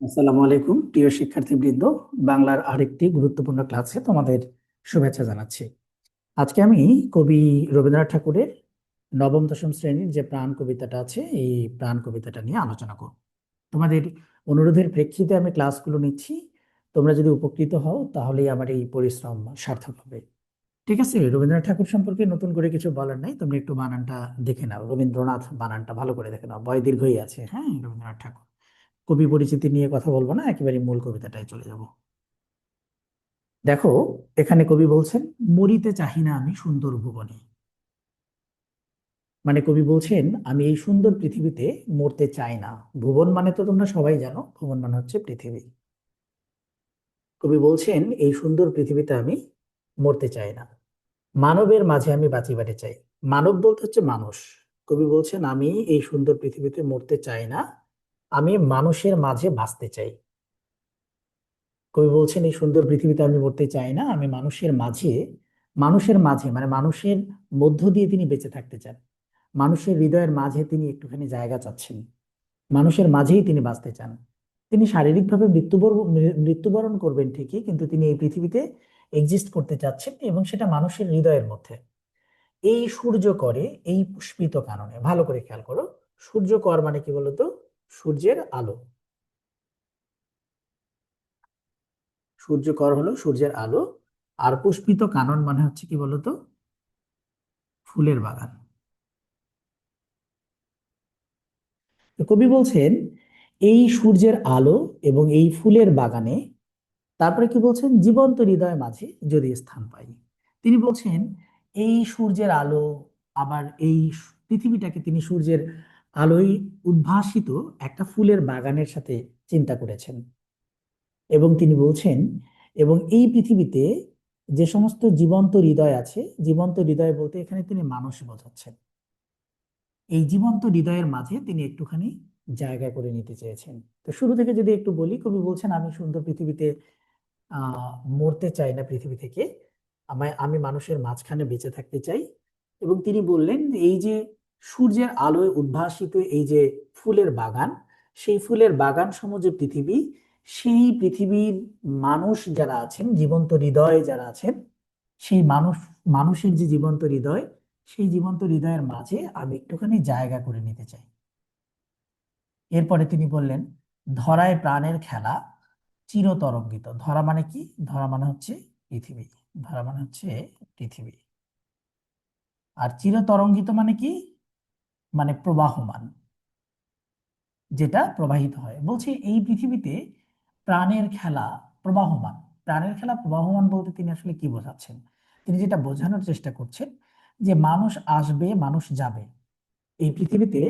আসসালামু আলাইকুম, প্রিয় শিক্ষার্থীবৃন্দ। বাংলার আরেকটি গুরুত্বপূর্ণ ক্লাসে তোমাদের শুভেচ্ছা জানাচ্ছি। আজকে আমি কবি রবীন্দ্রনাথ ঠাকুরের নবম, দশম শ্রেণির যে প্রাণ কবিতাটা আছে, এই প্রাণ কবিতাটা নিয়ে আলোচনা করব। তোমাদের অনুরোধের প্রেক্ষিতে আমি ক্লাসগুলো নিচ্ছি। তোমরা যদি উপকৃত হও, তাহলেই আমার এই পরিশ্রম সার্থক হবে। ঠিক আছে, রবীন্দ্রনাথ ঠাকুর সম্পর্কে নতুন করে কিছু বলার নাই। তোমরা একটু বানানটা দেখে নাও। রবীন্দ্রনাথ বানানটা ভালো করে দেখে নাও। বয় দীর্ঘই আছে হ্যাঁ রবীন্দ্রনাথ ঠাকুর। কবি পরিচিতি নিয়ে কথা বলব না একেবারে মূল কবিতাটায় চলে যাব। দেখো, এখানে কবি বলছেন, মরিতে চাহি না আমি সুন্দর ভুবনে। মানে কবি বলছেন, আমি এই সুন্দর পৃথিবীতে মরতে চাই না। ভুবন মানে তো তোমরা সবাই জানো, ভুবন মানে হচ্ছে পৃথিবী। কবি বলছেন, এই সুন্দর পৃথিবীতে আমি মরতে চাই না। মানবের মাঝে আমি বাঁচিবারে চাই। মানব বলতে হচ্ছে মানুষ। কবি বলছেন, আমি এই সুন্দর পৃথিবীতে মরতে চাই না আমি মানুষের মাঝে বাঁচতে চাই। কবি বলছেন, এই সুন্দর পৃথিবীতে আমি মরতে চাই না, আমি মানুষের মাঝে মানুষের মাঝে মানে মানুষের মধ্য দিয়ে তিনি বেঁচে থাকতে চান। মানুষের হৃদয়ের মাঝে তিনি একটুখানি জায়গা চাচ্ছেন। মানুষের মাঝেই তিনি বাঁচতে চান। তিনি শারীরিকভাবে মৃত্যুবরণ মৃত্যুবরণ করবেন ঠিকই, কিন্তু তিনি এই পৃথিবীতে এক্সিস্ট করতে চাচ্ছেন এবং সেটা মানুষের হৃদয়ের মধ্যে। এই সূর্য করে, এই পুষ্পিত কারণে, ভালো করে খেয়াল করো, সূর্য কর মানে কি বলতো? সূর্যের আলো। সূর্যকর হলো সূর্যের আলো। আর পুষ্পিত কানন মানে হচ্ছে কি বলতো? ফুলের বাগান। কবি বলছেন, এই সূর্যের আলো এবং এই ফুলের বাগানে তারপরে কি বলছেন? জীবন্ত হৃদয় মাঝে যদি স্থান পাই। তিনি বলছেন, এই সূর্যের আলো আবার এই পৃথিবীটাকে তিনি সূর্যের আলোয় উদ্ভাসিত একটা ফুলের বাগানের সাথে চিন্তা করেছেন। এবং তিনি বলছেন, এবং এই পৃথিবীতে যে সমস্ত জীবন্ত হৃদয় আছে, জীবন্ত হৃদয় বলতে এখানে তিনি মানুষ বোঝাচ্ছেন। এই জীবন্ত হৃদয়ের মাঝে তিনি একটুখানি জায়গা করে নিতে চেয়েছেন। তো শুরু থেকে যদি একটু বলি, কবি বলছেন, আমি সুন্দর পৃথিবীতে মরতে চাই না পৃথিবী থেকে। আমায়, আমি মানুষের মাঝখানে বেঁচে থাকতে চাই। এবং তিনি বললেন, এই যে সূর্যের আলোয় উদ্ভাসিত এই যে ফুলের বাগান, সেই ফুলের বাগান সম যে পৃথিবী, সেই পৃথিবীর মানুষ যারা আছেন, জীবন্ত হৃদয় যারা আছেন, সেই মানুষ, মানুষের যে জীবন্ত হৃদয়, সেই জীবন্ত হৃদয়ের মাঝে আমি একটুখানি জায়গা করে নিতে চাই। এরপরে তিনি বললেন, ধরায় প্রাণের খেলা চিরতরঙ্গিত। ধরা মানে কি? ধরা মানে হচ্ছে পৃথিবী। ধরা মানে হচ্ছে পৃথিবী। আর চিরতরঙ্গিত মানে কি? মানে প্রবাহমান, যেটা প্রবাহিত হয়। বলছি এই পৃথিবীতে প্রাণের খেলা প্রবাহমান। প্রাণের খেলা প্রবাহমান বলতে তিনি আসলে কি বোঝাচ্ছেন? তিনি যেটা বোঝানোর চেষ্টা করছেন যে মানুষ আসবে, মানুষ যাবে। এই পৃথিবীতে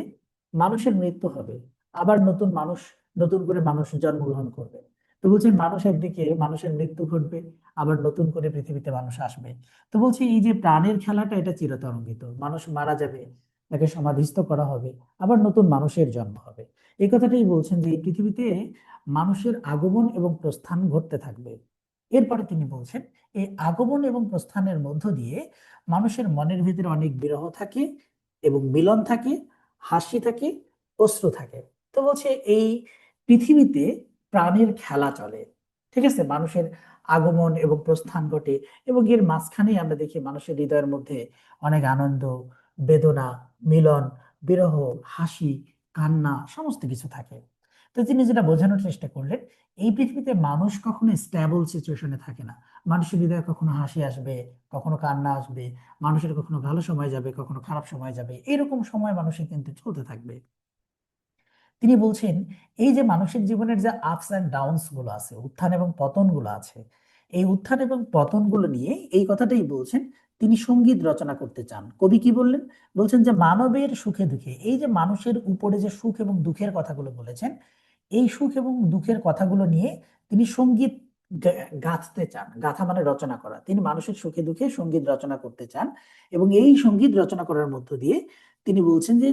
মানুষের মৃত্যু হবে। আবার নতুন মানুষ, নতুন করে মানুষ জন্মগ্রহণ করবে। তো বলছেন মানুষ একদিকে মানুষের মৃত্যু ঘটবে, আবার নতুন করে পৃথিবীতে মানুষ আসবে। তো বলছি এই যে প্রাণের খেলাটা এটা চিরতরঙ্গিত। মানুষ মারা যাবে তাকে সমাধিস্থ করা হবে, আবার নতুন মানুষের জন্ম হবে। এই কথাটাই বলছেন যে এই পৃথিবীতে মানুষের আগমন এবং প্রস্থান ঘটতে থাকবে। এরপরে তিনি বলছেন, এই আগমন এবং প্রস্থানের মধ্য দিয়ে মানুষের মনের ভিতরে অনেক বিরহ থাকে এবং মিলন থাকে, হাসি থাকে, অশ্রু থাকে। তো বলছে, এই পৃথিবীতে প্রাণের খেলা চলে, ঠিক আছে? মানুষের আগমন এবং প্রস্থান ঘটে এবং এর মাঝখানেই আমরা দেখি মানুষের হৃদয়ের মধ্যে অনেক আনন্দ বেদনা, মিলন, বিরহ, হাসি, কান্না সমস্ত কিছু থাকে। তো তিনি যেটা বোঝানোর চেষ্টা করলেন, এই পৃথিবীতে মানুষ কখনো স্ট্যাবল সিচুয়েশনে থাকে না। মানুষের হৃদয়ে কখনো হাসি আসবে, কখনো কান্না আসবে, মানুষের কখনো ভালো সময় যাবে, কখনো খারাপ সময় যাবে, এরকম সময় মানুষের কিন্তু চলতে থাকবে। তিনি বলছেন, এই যে মানুষের জীবনের যে আপস অ্যান্ড ডাউনসগুলো আছে, উত্থান এবং পতনগুলো আছে, এই উত্থান এবং পতনগুলো নিয়ে এই কথাটাই বলছেন তিনি সংগীত রচনা করতে চান। কবি কি বললেন? বলছেন যে, মানবের সুখে দুঃখে, এই যে মানুষের উপরে যে সুখ এবং দুঃখের কথাগুলো বলেছেন, এই সুখ এবং দুঃখের কথাগুলো নিয়ে তিনি সংগীত গাঁথতে চান। গাথা মানে রচনা করা। তিনি মানুষের সুখে দুঃখে সংগীত রচনা করতে চান এবং এই সংগীত রচনা করার মধ্য দিয়ে তিনি বলছেন যে,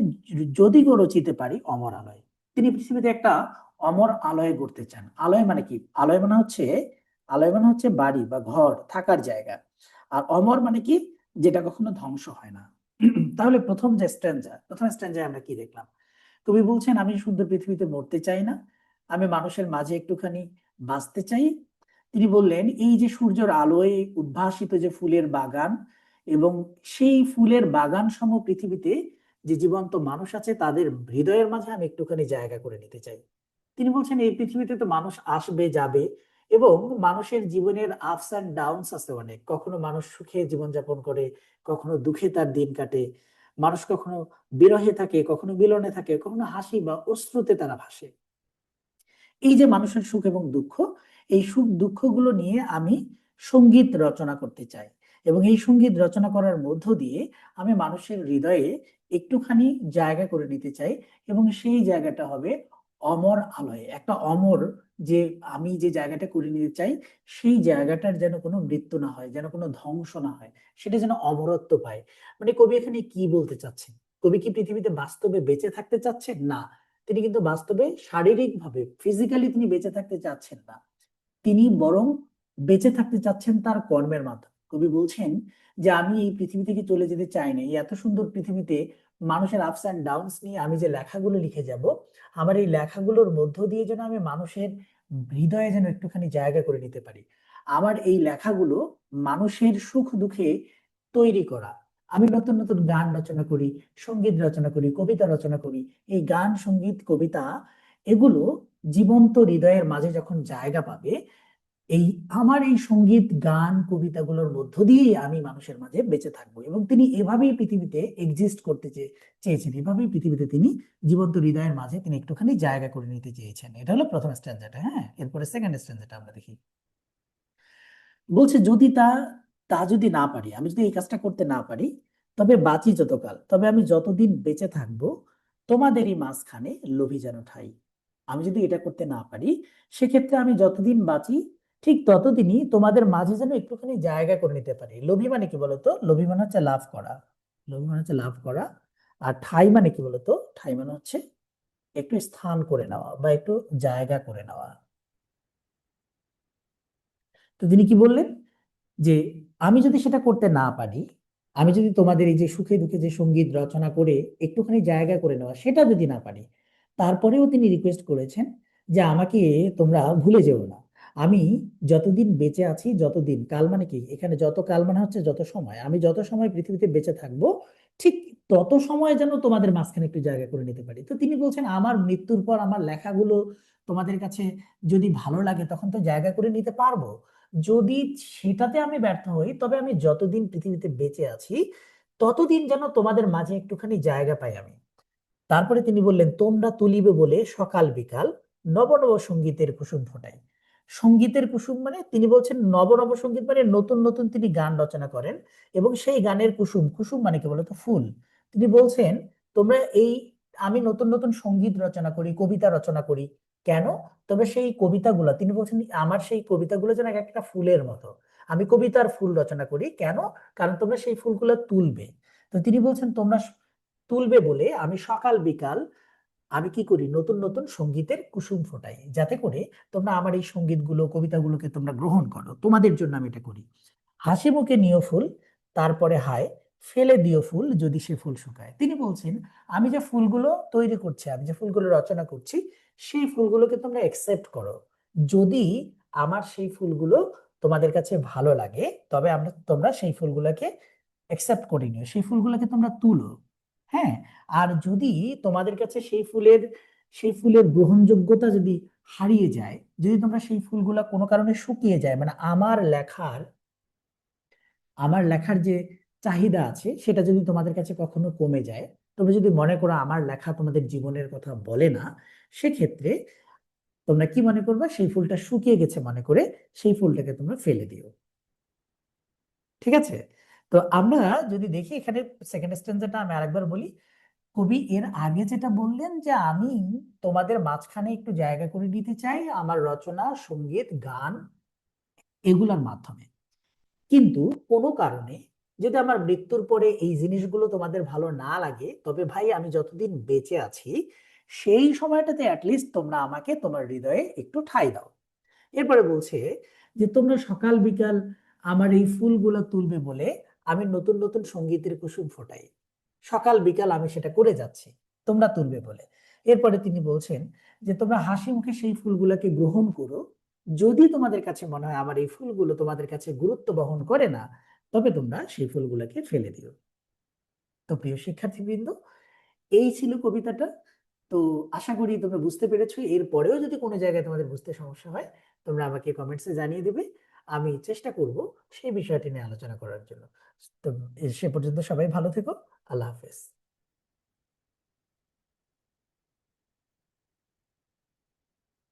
যদি গো রচিতে পারি, অমর আলয়। তিনি পৃথিবীতে একটা অমর আলয় গড়তে চান। আলয় মানে কি? আলয় মানে হচ্ছে, আলয় মানে হচ্ছে বাড়ি বা ঘর, থাকার জায়গা। আর অমর মানে কি? যেটা কখনো ধ্বংস হয় না। তাহলে প্রথম যে স্ট্যান্ডা প্রথম স্ট্যান্ডায় আমরা কি দেখলাম? কবি বলছেন, আমি সুন্দর পৃথিবীতে মরতে চাই না, আমি মানুষের মাঝে একটুখানি বাঁচতে চাই। তিনি বললেন, এই যে সূর্যের আলোয় উদ্ভাসিত যে ফুলের বাগান এবং সেই ফুলের বাগান সম পৃথিবীতে যে জীবন্ত মানুষ আছে, তাদের হৃদয়ের মাঝে আমি একটুখানি জায়গা করে নিতে চাই। তিনি বলছেন, এই পৃথিবীতে তো মানুষ আসবে, যাবে এবং মানুষের জীবনের আপস অ্যান্ড ডাউনস আছে অনেক। কখনো মানুষ সুখে জীবনযাপন করে, কখনো দুঃখে তার দিন কাটে। মানুষ কখনো বিরহে থাকে, কখনো মিলনে থাকে, কখনো হাসি বা অশ্রুতে তারা ভাসে। এই যে মানুষের সুখ এবং দুঃখ, এই সুখ দুঃখগুলো নিয়ে আমি সংগীত রচনা করতে চাই। এবং এই সংগীত রচনা করার মধ্য দিয়ে আমি মানুষের হৃদয়ে একটুখানি জায়গা করে নিতে চাই। এবং সেই জায়গাটা হবে অমর আলয়ে, একটা অমর যে আমি যে জায়গাটা করে নিতে চাই, সেই জায়গাটার যেন কোনো মৃত্যু না হয়, যেন কোনো ধ্বংস না হয়, সেটা যেন অমরত্ব পায়। মানে কবি এখানে কি বলতে চাচ্ছেন? কবি কি পৃথিবীতে বাস্তবে বেঁচে থাকতে চাচ্ছেন? না, তিনি কিন্তু বাস্তবে শারীরিকভাবে ফিজিক্যালি তিনি বেঁচে থাকতে চাচ্ছেন না। তিনি বরং বেঁচে থাকতে চাচ্ছেন তার কর্মের মাধ্যমে। কবি বলছেন যে, আমি এই পৃথিবী থেকে চলে যেতে চাই না। এই এত সুন্দর পৃথিবীতে মানুষের আপস অ্যান্ড ডাউনস নিয়ে আমি যে লেখাগুলো লিখে যাব, আমার এই লেখাগুলোর মধ্য দিয়ে যেন আমি মানুষের হৃদয়ে যেন একটুখানি জায়গা করে নিতে পারি। আমার এই লেখাগুলো মানুষের সুখ দুঃখে তৈরি করা। আমি নতুন নতুন গান রচনা করি, সংগীত রচনা করি, কবিতা রচনা করি। এই গান, সংগীত, কবিতা, এগুলো জীবন্ত হৃদয়ের মাঝে যখন জায়গা পাবে এই আমার এই সংগীত, গান, কবিতাগুলোর মধ্য দিয়েই আমি মানুষের মাঝে বেঁচে থাকব এবং তিনি এভাবেই পৃথিবীতে এক্সিস্ট করতে চেয়েছেন। এভাবেই পৃথিবীতে তিনি জীবন্ত হৃদয়ের মাঝে তিনি একটুখানি জায়গা করে নিতে চেয়েছেন। এটা হলো প্রথম স্ট্যান্ডার্ড হ্যাঁ? এরপরে সেকেন্ড স্ট্যান্ডার্ড আমরা দেখি। বলছে, যদি তা তা যদি না পারি, আমি যদি এই কাজটা করতে না পারি, তবে বাঁচি যতকাল, তবে আমি যতদিন বেঁচে থাকব, তোমাদেরই মাঝখানে লোভী যেন ঠাই। আমি যদি এটা করতে না পারি, সেক্ষেত্রে আমি যতদিন বাঁচি ঠিক ততদিনই তোমাদের মাঝে যেন একটুখানি জায়গা করে নিতে পারি। লোভী মানে কি বলতো? লোভী মানে হচ্ছে লাভ করা। লোভী মানে হচ্ছে লাভ করা। আর ঠাই মানে কি বলতো? ঠাই মানে হচ্ছে একটু স্থান করে নেওয়া বা একটু জায়গা করে নেওয়া। তো তিনি কি বললেন? যে আমি যদি সেটা করতে না পারি, আমি যদি তোমাদের এই যে সুখে দুঃখে যে সংগীত রচনা করে একটুখানি জায়গা করে নেওয়া, সেটা যদি না পারি, তারপরেও তিনি রিকোয়েস্ট করেছেন যে আমাকে তোমরা ভুলে যেও না। আমি যতদিন বেঁচে আছি, যতদিন, কাল মানে কি? এখানে যত কাল মানে হচ্ছে যত সময়। আমি যত সময় পৃথিবীতে বেঁচে থাকব, ঠিক তত সময় যেন তোমাদের মাঝখানে একটু জায়গা করে নিতে পারি। তো তিনি বলছেন, আমার মৃত্যুর পর আমার লেখাগুলো তোমাদের কাছে যদি ভালো লাগে, তখন তো জায়গা করে নিতে পারব। যদি সেটাতে আমি ব্যর্থ হই, তবে আমি যতদিন পৃথিবীতে বেঁচে আছি, ততদিন যেন তোমাদের মাঝে একটুখানি জায়গা পাই আমি। তারপরে তিনি বললেন, তোমরা তুলিবে বলে সকাল বিকাল নব নব সঙ্গীতের কুসুম ফোটাই। সঙ্গীতের কুসুম মানে তিনি বলছেন নব নব সংগীত মানে নতুন নতুন তিনি গান রচনা করেন এবং সেই গানের কুসুম কুসুম মানে কি বলতো? ফুল। তিনি বলছেন, তোমরা এই, আমি নতুন নতুন সংগীত রচনা করি, কবিতা রচনা করি। কেন? তবে সেই কবিতাগুলো, তিনি বলছেন, আমার সেই কবিতাগুলো যেন এক একটা ফুলের মতো। আমি কবিতার ফুল রচনা করি। কেন? কারণ তোমরা সেই ফুলগুলো তুলবে। তো তিনি বলছেন, তোমরা তুলবে বলে আমি সকাল বিকাল আমি কি করি? নতুন নতুন সঙ্গীতের কুসুম ফোটাই। যাতে করে তোমরা আমার এই সঙ্গীতগুলো, কবিতাগুলোকে তোমরা গ্রহণ করো। তোমাদের জন্য আমি এটা করি। হাসি মুখে নিও ফুল, তারপরে হায়, ফেলে দিও ফুল যদি সে ফুল শুকায়। তিনি বলছেন, আমি যে ফুলগুলো তৈরি করছি, আমি যে ফুলগুলো রচনা করছি, সেই ফুলগুলোকে তোমরা একসেপ্ট করো। যদি আমার সেই ফুলগুলো তোমাদের কাছে ভালো লাগে, তবে আমরা, তোমরা সেই ফুলগুলোকে একসেপ্ট করে নিও। সেই ফুলগুলোকে তোমরা তুলো। হ্যাঁ আর যদি তোমাদের কাছে সেই ফুলের সেই ফুলের গ্রহণযোগ্যতা যদি হারিয়ে যায়, যদি তোমরা সেই ফুলগুলা কোনো কারণে শুকিয়ে যায় মানে আমার লেখার আমার লেখার যে চাহিদা আছে, সেটা যদি তোমাদের কাছে কখনো কমে যায় তোমরা যদি মনে করো আমার লেখা তোমাদের জীবনের কথা বলে না, সেক্ষেত্রে তোমরা কি মনে করবে? সেই ফুলটা শুকিয়ে গেছে মনে করে, সেই ফুলটাকে তোমরা ফেলে দিও। ঠিক আছে? তো আমরা যদি দেখি এখানে সেকেন্ড স্ট্যান্ডারটা আমি আরেকবার বলি, কবি এর আগে যেটা বললেন যে, আমি তোমাদের মাঝখানে একটু জায়গা করে দিতে চাই, আমার রচনা, সংগীত, গান এগুলোর মাধ্যমে। কিন্তু কোনো কারণে যদি আমার মৃত্যুর পরে এই জিনিসগুলো তোমাদের ভালো না লাগে, তবে ভাই আমি যতদিন বেঁচে আছি, সেই সময়টাতে অ্যাটলিস্ট তোমরা আমাকে তোমার হৃদয়ে একটু ঠাঁই দাও। এরপরে বলছে যে, তোমরা সকাল বিকাল আমার এই ফুলগুলো তুলবে বলে আমি নতুন নতুন সঙ্গীতের কুসুম ফোটাই। সকাল, বিকাল আমি সেটা করে যাচ্ছি। তোমরা তুলবে বলে। এরপরে তিনি বলছেন যে, তোমরা হাসি মুখে সেই ফুলগুলোকে গ্রহণ করো। যদি তোমাদের কাছে মনে হয় আমার এই ফুলগুলো তোমাদের কাছে গুরুত্ব বহন করে না, তবে তোমরা সেই ফুলগুলোকে ফেলে দিও। তো প্রিয় শিক্ষার্থীবৃন্দ, এই ছিল কবিতাটা। তো আশা করি তোমরা বুঝতে পেরেছ। এরপরেও যদি কোনো জায়গায় তোমাদের বুঝতে সমস্যা হয়, তোমরা আমাকে কমেন্টসে জানিয়ে দিবে। আমি চেষ্টা করব সেই বিষয়টি নিয়ে আলোচনা করার জন্য। তো সে পর্যন্ত সবাই ভালো থেকো। আল্লাহ হাফেজ।